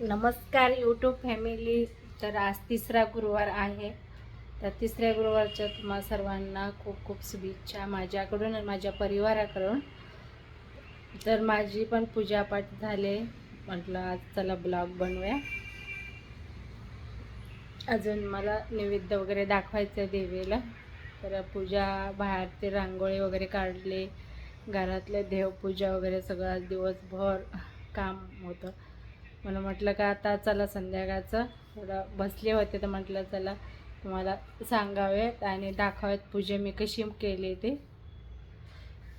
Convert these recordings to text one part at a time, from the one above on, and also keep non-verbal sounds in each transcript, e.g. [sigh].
नमस्कार YouTube family तर आज तिसरा गुरुवार आहे. तर तिसऱ्या गुरुवारच्या तुम्हा सर्वांना खूप खूप शुभेच्छा माझ्याकडून आणि माझ्या परिवाराकडून. तर माझी पण पूजापाठ झाले. म्हटलं आज चला ब्लॉग बनवूया. अजून मला नैवेद्य वगैरे दाखवायचं आहे देवीला. तर पूजा बाहेर ते रांगोळी वगैरे काढले. घरातले देवपूजा वगैरे सगळं दिवसभर काम होतं. मला म्हटलं का आता चला संध्याकाळचं. थोडं बसले होते तर म्हटलं चला तुम्हाला सांगावेत आणि दाखवावेत पूजा मी कशी केली ते.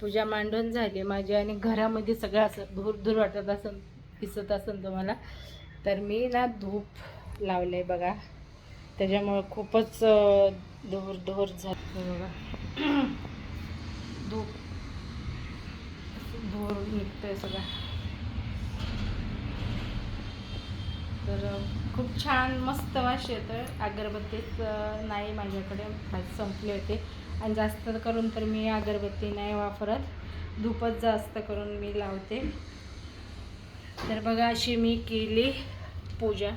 पूजा मांडून झाली माझी आणि घरामध्ये सगळं असं धूर धूर वाटत असं दिसत असेल तुम्हाला. तर मी ना धूप लावले बघा. त्याच्यामुळं खूपच धूर धूर झालं. बघा. धूप. धूर निघतं आहे सगळं. तर खूप छान मस्त वास येतं अगरबत्तीच नाही माझ्याकडे. संपले होते. आणि जास्त करून तर मी अगरबत्ती नाही वापरत. धूपच जास्त करून मी लावते. तर बघा अशी मी केली पूजा.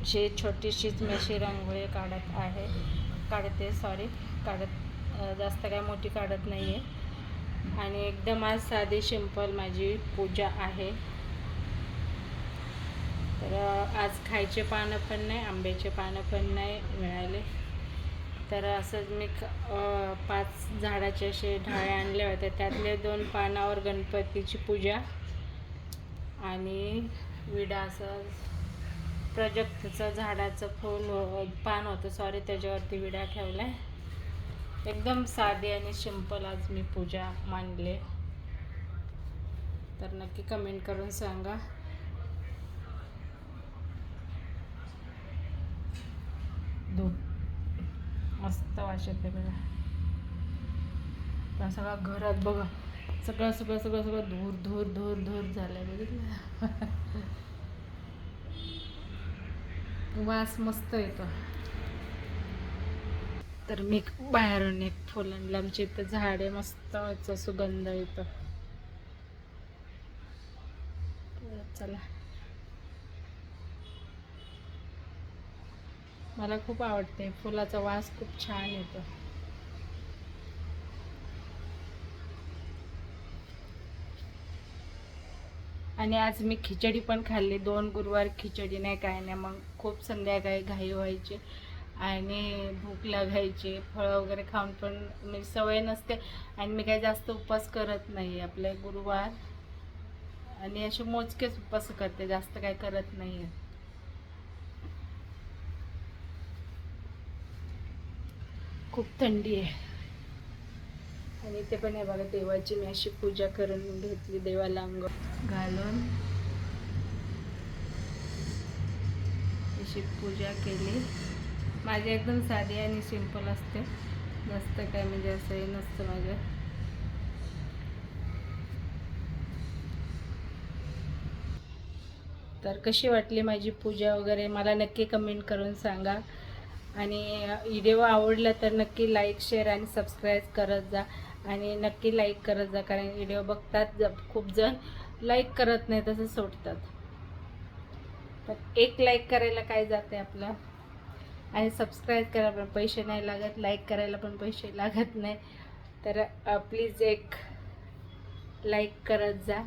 अशी छोटीशीच मी अशी रांगोळी काढत आहे. काढते सॉरी काढत जास्त काय मोठी काढत नाही आहे आणि एकदम आज साधी सिंपल माझी पूजा आहे. तर आज खायचे पानं पण नाही आंब्याचे पानं पण नाही मिळाले. तर असंच मी क- पाच झाडाचे असे ढाळे आणले होते. त्यातले दोन पानावर गणपतीची पूजा आणि विडा असं प्रजक्तचं झाडाचं फूल पान होतं. सॉरी त्याच्यावरती विडा ठेवला एकदम साधी आणि सिंपल आज मी पूजा मांडले. तर नक्की कमेंट करून सांगा. मस्त वास येते बघा. सगळा सगळं घरात बघा. सगळं सगळं सगळं सगळं धूर धूर धूर धूर झालंय बघितलं? वास मस्त येतो. तर मी बाहेरून एक फुल आणलं. आमच्या इथं झाड आहे मस्त याचा सुगंध येतो. चला. मला खूप आवडते. फुलाचा वास खूप छान येतो. आणि आज मी खिचडी पण खाल्ली. दोन गुरुवार खिचडी नाही काय नाही मग खूप संध्याकाळी घाई व्हायची. आणि भूक लागायची. फळं वगैरे खाऊन पण मी सवय नसते. आणि मी काही जास्त उपवास करत नाही आपले गुरुवार. आणि असे मोजकेच उपवास करते. जास्त काय करत नाही आहे खूप थंडी आहे. आणि ते पण आहे बघा देवाची मी अशी पूजा करून घेतली देवाला अंग घालून. अशी पूजा केली. माझी एकदम साधी आणि सिंपल असते. जास्त काय म्हणजे असं हे नसतं माझं. तर कशी वाटली माझी पूजा वगैरे? मला नक्की कमेंट करून सांगा. आणि व्हिडिओ आवडला तर नक्की लाईक शेअर आणि सबस्क्राईब करत जा. आणि नक्की लाईक करत जा कारण व्हिडिओ बघतात ज- खूप जण लाईक करत नाही तसं सोडतात. पण एक लाईक करायला काय जाते आपलं? आणि सबस्क्राईब करायला पण पैसे नाही लागत लाईक करायला पण पैसे लागत नाही. तर प्लीज एक लाईक करत जा.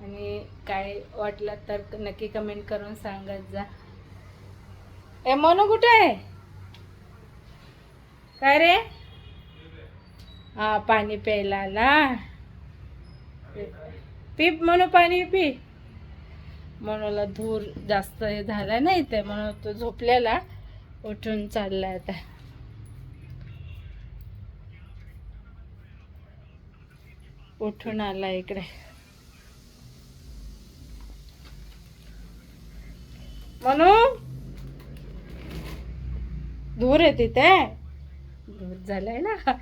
आणि काय वाटलं तर नक्की कमेंट करून सांगत जा. ए मोनू कुठे आहे? काय रे? हा पाणी प्यायला आला. पी म्हणू पाणी पी. मनूला धूर जास्त हे झाला नाही ते म्हणून तो झोपलेला. उठून चालला आता. उठून आला इकडे. म्हणू धूर आहे तिथे. धूर झालाय ना.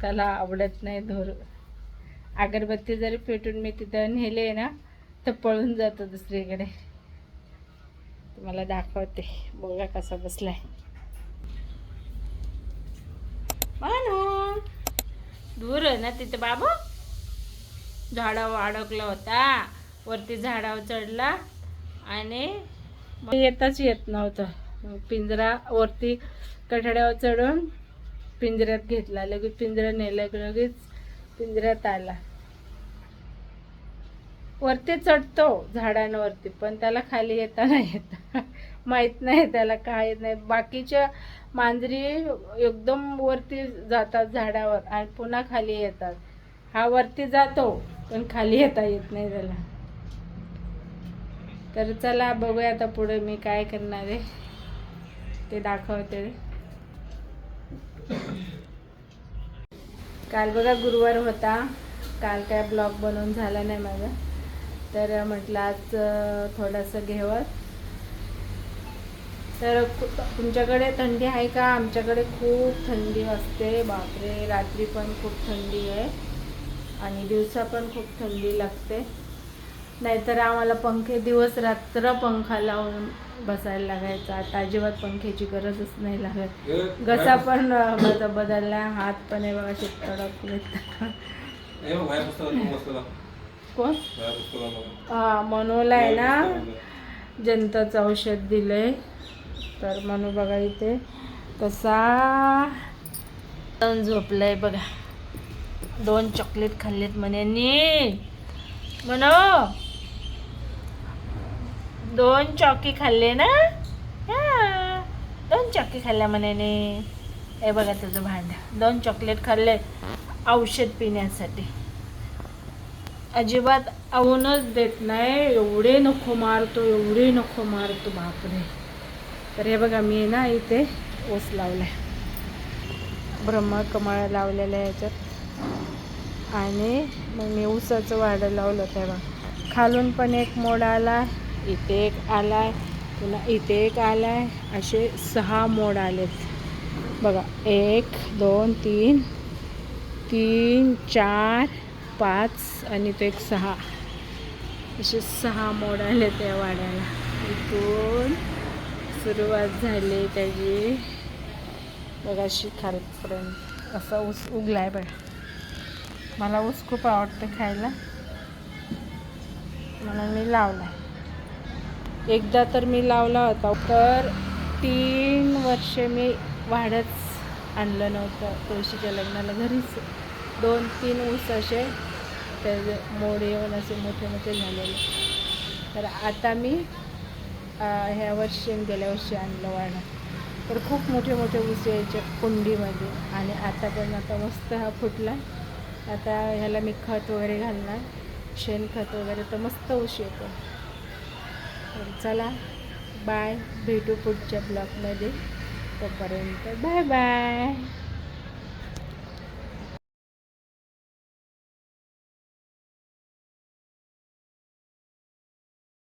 त्याला आवडत नाही धूर. अगरबत्ती जरी पेटून मी तिथं नेले ना तर पळून जातो दुसरीकडे. तुम्हाला दाखवते. बघा कसा बसलाय. मानू धूर आहे ना तिथे बाबू? झाडावर अडकला होता. वरती झाडावर चढला आणि मग येताच येत नव्हतं. पिंजरा वरती कठड्यावर चढून पिंजऱ्यात घेतला. लगेच पिंजरा नेला की लगेच पिंजऱ्यात आला. वरती चढतो झाडांवरती पण त्याला खाली येता नाही येत. [laughs] माहीत नाही त्याला काय येत नाही. बाकीच्या मांजरी एकदम वरती जातात झाडावर आणि पुन्हा खाली येतात. हा वरती जातो पण खाली येता येत नाही त्याला. तर चला बघूया आता पुढे मी काय करणार आहे. ते दाखवते. काल बघा गुरुवार होता. काल काय ब्लॉग बनवून झाला नाही माझा. तर म्हटलं आज थोडंसं घेवत. तर तुमच्याकडे थंडी आहे का? आमच्याकडे खूप थंडी असते. बापरे! रात्री पण खूप थंडी आहे. आणि दिवसा पण खूप थंडी लागते. नाहीतर आम्हाला पंखे दिवस रात्र पंखा लावून बसायला लागायचा. आता अजिबात पंख्याची गरजच नाही लागत. घसा पण माझा बदलला हात पण आहे बघा असे तडकलेत कोण? हा मनोला आहे ना जनताचं औषध दिलंय. तर मनू बघा इथे कसा झोपलाय बघा. दोन चॉकलेट खाल्लेत म्हणे. मनो! दोन चॉकी खाल्ले ना? हा. दोन चॉकी खाल्ल्या म्हणे हे बघा तुझं भांड. दोन चॉकलेट खाल्ले औषध पिण्यासाठी. अजिबात आवूनच देत नाही. एवढे नको मारतो एवढे नको मारतो बापरे. तर हे बघा मी ना इथे ओस लावलाय. ब्रह्मकमळ लावलेलं आहे याच्यात. आणि मग मी ऊसाचं वाढं लावलं तेव्हा. खालून पण एक मोड आला. इथे एक आला आहे पुन्हा इथे एक आलाय. असे सहा मोड आलेत. बघा एक दोन तीन तीन चार पाच आणि तो एक सहा. असे सहा मोड आले त्या वाड्याला. इथून सुरुवात झाली त्याची. बघा अशी खालपर्यंत असा ऊस उगलाय बघा मला ऊस खूप आवडतं खायला. म्हणून मी लावला एकदा तर मी लावला होता. तर तीन वर्ष मी वाढच आणलं नव्हतं तुळशीच्या लग्नाला. घरीच दोन तीन ऊस असे त्याचे मोड येऊन असे मोठे मोठे झालेले. तर आता मी ह्या वर्षी गेल्या वर्षी आणलं वाढ. तर खूप मोठे मोठे ऊस यायचे कुंडीमध्ये आणि आता पण आता मस्त हा फुटला. आता ह्याला मी खत वगैरे घालणार. शेणखत वगैरे तर मस्त ऊस येतो. तर चला बाय भेटू पुढच्या ब्लॉगमध्ये तोपर्यंत बाय बाय